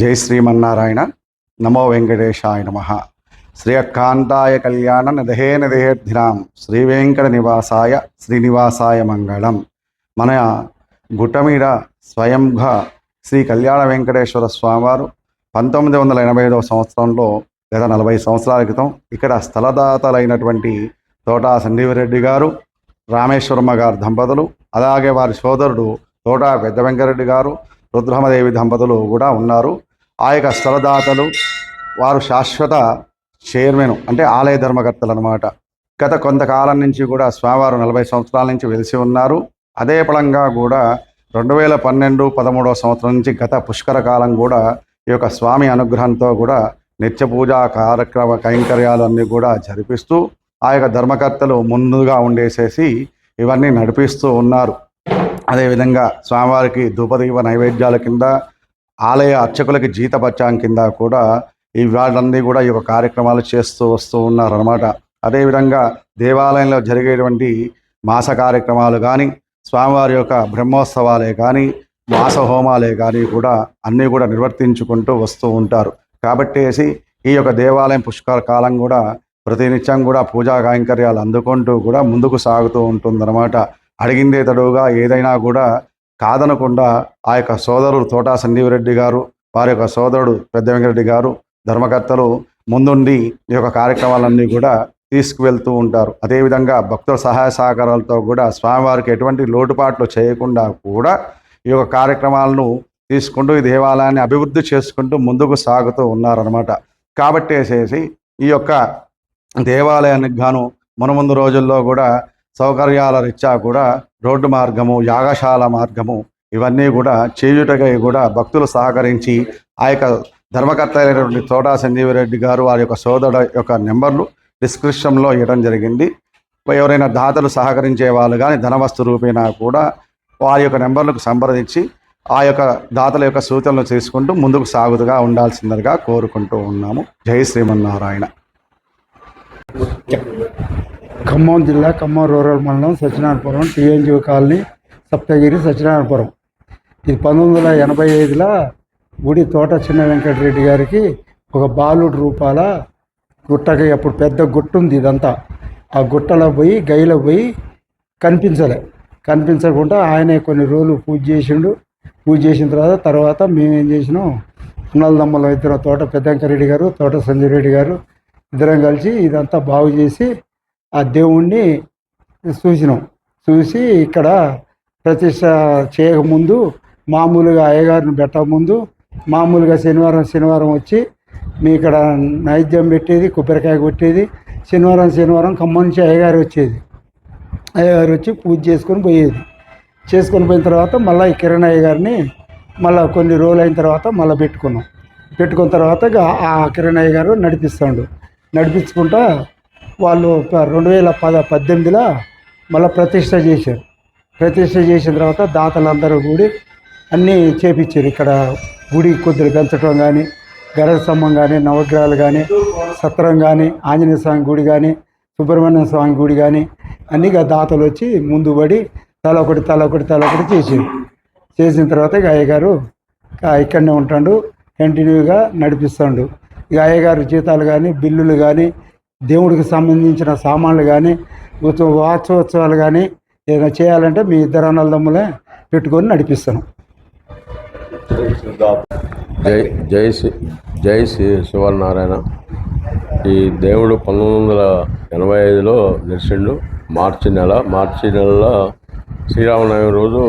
జై శ్రీమన్నారాయణ. నమో వెంకటేశాయ నమ. శ్రీయకాంతాయ కళ్యాణ నిదహే నిదహేర్ధిరాం శ్రీ వెంకట నివాసాయ శ్రీనివాసాయ మంగళం. మన గుట్ట మీద స్వయంగా శ్రీ కళ్యాణ వెంకటేశ్వర స్వామివారు పంతొమ్మిది వందల ఎనభై ఐదవ సంవత్సరంలో గత నలభై సంవత్సరాల క్రితం ఇక్కడ స్థలదాతలైనటువంటి తోటా సంజీవరెడ్డి గారు రామేశ్వరమ్మ గారు దంపతులు అలాగే వారి సోదరుడు తోటా పెద్ద వెంకరెడ్డి గారు రుద్రమదేవి దంపతులు కూడా ఉన్నారు. ఆ యొక్క స్థలదాతలు వారు శాశ్వత చైర్మన్ అంటే ఆలయ ధర్మకర్తలు అనమాట గత కొంతకాలం నుంచి కూడా స్వామివారు నలభై సంవత్సరాల నుంచి వెలిసి ఉన్నారు. అదే పడంగా కూడా రెండు వేల పన్నెండు పదమూడవ సంవత్సరం నుంచి గత పుష్కర కాలం కూడా ఈ యొక్క స్వామి అనుగ్రహంతో కూడా నిత్య పూజా కార్యక్రమ కైంకర్యాలన్నీ కూడా జరిపిస్తూ ఆ యొక్క ధర్మకర్తలు ముందుగా ఉండేసేసి ఇవన్నీ నడిపిస్తూ ఉన్నారు. అదేవిధంగా స్వామివారికి ధూపదీప నైవేద్యాల కింద ఆలయ అర్చకులకి జీతపత్యాం కింద కూడా ఈ వాళ్ళన్నీ కూడా ఈ యొక్క కార్యక్రమాలు చేస్తూ వస్తూ ఉన్నారన్నమాట. అదేవిధంగా దేవాలయంలో జరిగేటువంటి మాస కార్యక్రమాలు కానీ స్వామివారి యొక్క బ్రహ్మోత్సవాలే కానీ మాస హోమాలే కానీ కూడా అన్నీ కూడా నిర్వర్తించుకుంటూ వస్తూ ఉంటారు. కాబట్టేసి ఈ యొక్క దేవాలయం పుష్కర కాలం కూడా ప్రతినిత్యం కూడా పూజా కైంకర్యాలు అందుకుంటూ కూడా ముందుకు సాగుతూ ఉంటుందన్నమాట. అడిగిందే తడువుగా ఏదైనా కూడా కాదనకుండా ఆ యొక్క సోదరుడు తోటా సందీవరెడ్డి గారు వారి యొక్క సోదరుడు పెద్ద వెంకరెడ్డి గారు ధర్మకర్తలు ముందుండి ఈ యొక్క కార్యక్రమాలన్నీ కూడా తీసుకువెళ్తూ ఉంటారు. అదేవిధంగా భక్తుల సహాయ సహకారాలతో కూడా స్వామివారికి ఎటువంటి లోటుపాట్లు చేయకుండా కూడా ఈ యొక్క కార్యక్రమాలను తీసుకుంటూ ఈ దేవాలయాన్ని అభివృద్ధి చేసుకుంటూ ముందుకు సాగుతూ ఉన్నారనమాట కాబట్టి వేసేసి ఈ యొక్క దేవాలయానికి గాను మునముందు రోజుల్లో కూడా సౌకర్యాల రీత్యా కూడా రోడ్డు మార్గము యాగశాల మార్గము ఇవన్నీ కూడా చేయుటకై కూడా భక్తులు సహకరించి ఆ యొక్క ధర్మకర్త అయినటువంటి తోటా సంజీవరెడ్డి గారు వారి యొక్క సోదరుడు యొక్క నెంబర్లు డిస్క్రిప్షన్లో ఇవ్వడం జరిగింది. ఎవరైనా దాతలు సహకరించే వాళ్ళు కానీ ధనవస్తు రూపేణా కూడా వారి యొక్క నెంబర్లకు సంప్రదించి ఆ యొక్క దాతల యొక్క సూచనలు తీసుకుంటూ ముందుకు సాగుతుగా ఉండాల్సిందిగా కోరుకుంటూ ఉన్నాము. జై శ్రీమన్నారాయణ. ఖమ్మం జిల్లా ఖమ్మం రూరల్ మండలం సత్యనారాయణపురం టీఎన్జిఓ కాలనీ సప్తగిరి సత్యనారాయణపురం. ఇది పంతొమ్మిది వందల ఎనభై ఐదులో గుడి తోట చిన్న వెంకటరెడ్డి గారికి ఒక బాలుడు రూపాల గుట్టకి అప్పుడు పెద్ద గుట్ట ఉంది ఇదంతా. ఆ గుట్టలో పోయి గైలో పోయి కనిపించలే. కనిపించకుండా ఆయనే కొన్ని రోజులు పూజ చేసిండు. పూజ చేసిన తర్వాత తర్వాత మేమేం చేసినాం? ఉన్నదమ్మల ఇద్దరు తోట పెద్దంకరెడ్డి గారు తోట సంజయ్ రెడ్డి గారు ఇద్దరం కలిసి ఇదంతా బాగు చేసి ఆ దేవుణ్ణి చూసినాం చూసి ఇక్కడ ప్రతిష్ట చేయకముందు మామూలుగా అయ్యగారిని పెట్టకముందు మామూలుగా శనివారం శనివారం వచ్చి మీ ఇక్కడ నైద్యం పెట్టేది కొబ్బరికాయ కొట్టేది శనివారం శనివారం ఖమ్మం నుంచి అయ్యగారు వచ్చేది. అయ్యగారు వచ్చి పూజ చేసుకొని పోయేది. చేసుకొని పోయిన తర్వాత మళ్ళీ కిరణ్ అయ్యగారిని మళ్ళీ కొన్ని రోజులు అయిన తర్వాత మళ్ళీ పెట్టుకున్నాం. పెట్టుకున్న తర్వాత ఆ కిరణ్ అయ్య గారు నడిపిస్తాడు. నడిపించుకుంటా వాళ్ళు రెండు వేల పద పద్దెనిమిదిలో మళ్ళీ ప్రతిష్ట చేశారు. ప్రతిష్ట చేసిన తర్వాత దాతలందరూ కూడి అన్నీ చేపించారు. ఇక్కడ గుడి కొద్దిగా పెంచడం కానీ గరగ స్తంభం కానీ నవగ్రహాలు కానీ సత్రం కానీ ఆంజనేయ స్వామి గుడి కానీ సుబ్రహ్మణ్య స్వామి గుడి కానీ అన్నీ దాతలు వచ్చి ముందు పడి తల ఒకటి తల ఒకటి తల ఒకటి చేసారు చేసిన తర్వాత ఇక అయ్యగారు ఇక్కడనే ఉంటాడు. కంటిన్యూగా నడిపిస్తాడు. ఇక అయ్యగారు జీతాలు కానీ బిల్లులు కానీ దేవుడికి సంబంధించిన సామాన్లు కానీ ఉత్సవ వార్షోత్సవాలు కానీ ఏదైనా చేయాలంటే మీ ఇద్దరు అన్నదమ్ములే పెట్టుకొని నడిపిస్తాను. జై జై శ్రీ జై శ్రీ శివనారాయణ ఈ దేవుడు పంతొమ్మిది వందల ఎనభై ఐదులో నిలిచిండు. మార్చి నెల మార్చి నెలలో శ్రీరామనవమి రోజు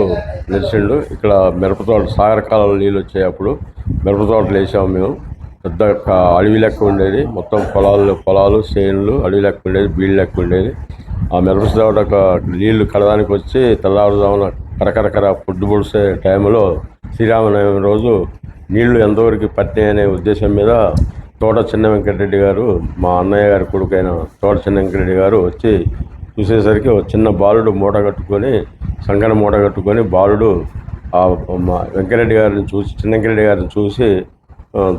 నిలిచిండు. ఇక్కడ మిరపతోట సాగరకాలంలో నీళ్ళు వచ్చాయి అప్పుడు మిరప వేసాము మేము. పెద్ద ఒక అడవి లెక్క ఉండేది. మొత్తం పొలాలు పొలాలు చేనులు అడవి లెక్క ఉండేది బీళ్ళు లెక్క ఉండేది. ఆ మిరప ఒక నీళ్ళు కడడానికి వచ్చి తెల్లవారుజామున కరకరకర పొడ్డు పొడిసే టైంలో శ్రీరామనవమి రోజు నీళ్ళు ఎంతవరకు పట్టినాయి అనే ఉద్దేశం మీద తోట చిన్న వెంకటరెడ్డి గారు మా అన్నయ్య గారి కొడుకైన తోట చిన్న వెంకటరెడ్డి గారు వచ్చి చూసేసరికి ఒక చిన్న బాలుడు మూట కట్టుకొని సంకన మూట కట్టుకొని బాలుడు ఆ మా వెంకరెడ్డి గారిని చూసి చిన్న వెంకరెడ్డి గారిని చూసి ఆ,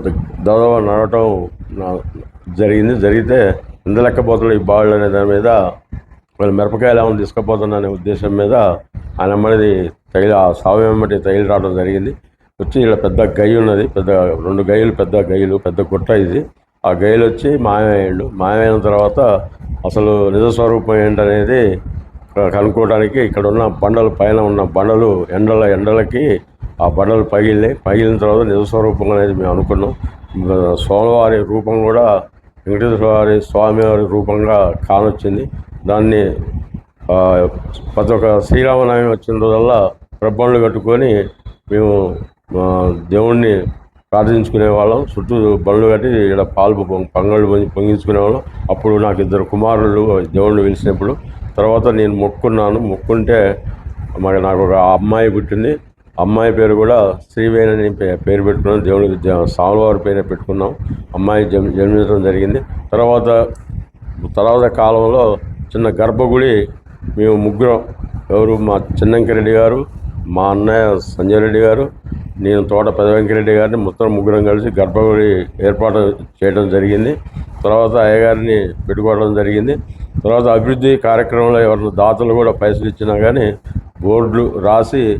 నడవటం నా- జరిగింది. జరిగితే ఇందలెక్కపోతులు ఈ బాళ్ళు అనే దాని మీద. వాళ్ళు మిరపకాయలు ఏమైనా తీసుకుపోతున్నా అనే ఉద్దేశం మీద ఆయన అమ్మడిది తగిలి ఆ సాగు వెంబడి తగిలి రావడం జరిగింది. వచ్చి ఇలా పెద్ద గయ్య ఉన్నది. పెద్ద రెండు గయ్యలు పెద్ద గయ్యలు పెద్ద గుట్ట ఇది. ఆ గయ్యలు వచ్చి మాయమయ్యాడు. మాయమైన తర్వాత అసలు నిజ స్వరూపం ఏంటనేది కనుక్కోవడానికి ఇక్కడ ఉన్న బండలు పైన ఉన్న బండలు ఎండల ఎండలకి ఆ బండలు పగిలినాయి. పగిలిన తర్వాత నిజ స్వరూపం అనేది మేము అనుకున్నాం. స్వామివారి రూపం కూడా వెంకటేశ్వర వారి స్వామివారి రూపంగా కానొచ్చింది. దాన్ని ప్రతి ఒక్క శ్రీరామనవమి వచ్చిన రోజల్లా ప్రబ్బండ్లు కట్టుకొని మేము దేవుణ్ణి ప్రార్థించుకునే వాళ్ళం. చుట్టూ బండ్లు కట్టి ఇక్కడ పాలు పొంగ- పొంగళ్ళు పొంగించుకునే వాళ్ళం. అప్పుడు నాకు ఇద్దరు కుమారులు దేవుణ్ణి పిలిచినప్పుడు తర్వాత నేను మొక్కున్నాను. మొక్కుంటే మరి నాకు ఒక అమ్మాయి పుట్టింది. అమ్మాయి పేరు కూడా శ్రీవేణి అని పే- పేరు పెట్టుకున్నాం. దేవుడికి జ- పేరు పేరే పెట్టుకున్నాం. అమ్మాయి జన్ జన్మించడం జరిగింది. తర్వాత తర్వాత కాలంలో చిన్న గర్భగుడి మేము ముగ్గురం ఎవరు? మా చిన్నంకిరెడ్డి గారు మా అన్నయ్య సంజయ్ రెడ్డి గారు నేను తోట పెదవెంకరెడ్డి గారిని మొత్తం ముగ్గురం కలిసి గర్భగుడి ఏర్పాటు చేయడం జరిగింది. తర్వాత అయ్యగారిని పెట్టుకోవడం జరిగింది. తర్వాత అభివృద్ధి కార్యక్రమంలో ఎవరు దాతలు కూడా పైసలు ఇచ్చినా కానీ బోర్డులు రాసి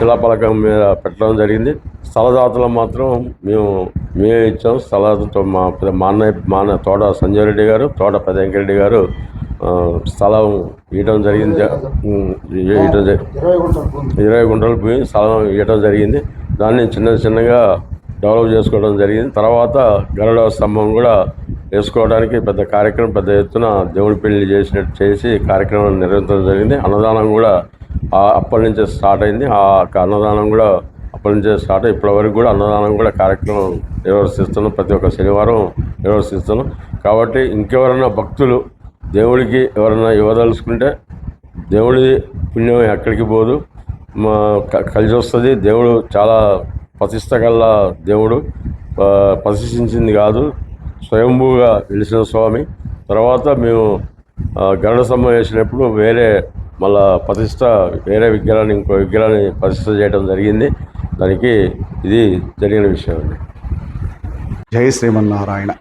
శిలాపలకం మీద పెట్టడం జరిగింది. స్థలదాతలు మాత్రం మేము మేము ఇచ్చాం. స్థలదాతతో మా మా అన్నయ్య మా అన్న తోట సంజయ్ రెడ్డి గారు తోట పెదంకిరెడ్డి గారు స్థలం ఇవ్వడం జరిగింది. ఇవ్వడం ఇరవై గుంటలు పోయి స్థలం ఇవ్వడం జరిగింది. దాన్ని చిన్న చిన్నగా డెవలప్ చేసుకోవడం జరిగింది. తర్వాత గరుడ స్తంభం కూడా వేసుకోవడానికి పెద్ద కార్యక్రమం పెద్ద ఎత్తున దేవుడి పెళ్ళి చేసినట్టు చేసి కార్యక్రమం నిర్వహించడం జరిగింది. అన్నదానం కూడా అప్పటి నుంచే స్టార్ట్ అయింది. ఆ అన్నదానం కూడా అప్పటి నుంచే స్టార్ట్ అయ్యి ఇప్పటి వరకు కూడా అన్నదానం కూడా కార్యక్రమం నిర్వర్తిస్తున్నాం. ప్రతి ఒక్క శనివారం నిర్వర్తిస్తున్నాం. కాబట్టి ఇంకెవరైనా భక్తులు దేవుడికి ఎవరైనా ఇవ్వదలుచుకుంటే దేవుడి పుణ్యం ఎక్కడికి పోదు. మా క- కలిసి వస్తుంది. దేవుడు చాలా ప్రతిష్టగల దేవుడు. ప్రతిష్ఠించింది కాదు. స్వయంభూగా వెలిసిన స్వామి. తర్వాత మేము గరుడ స్తంభం వేసినప్పుడు వేరే మళ్ళా ప్రతిష్ట వేరే విగ్రహాన్ని ఇంకో విగ్రహాన్ని ప్రతిష్ట చేయడం జరిగింది. దానికి ఇది జరిగిన విషయం అండి. జై శ్రీమన్నారాయణ.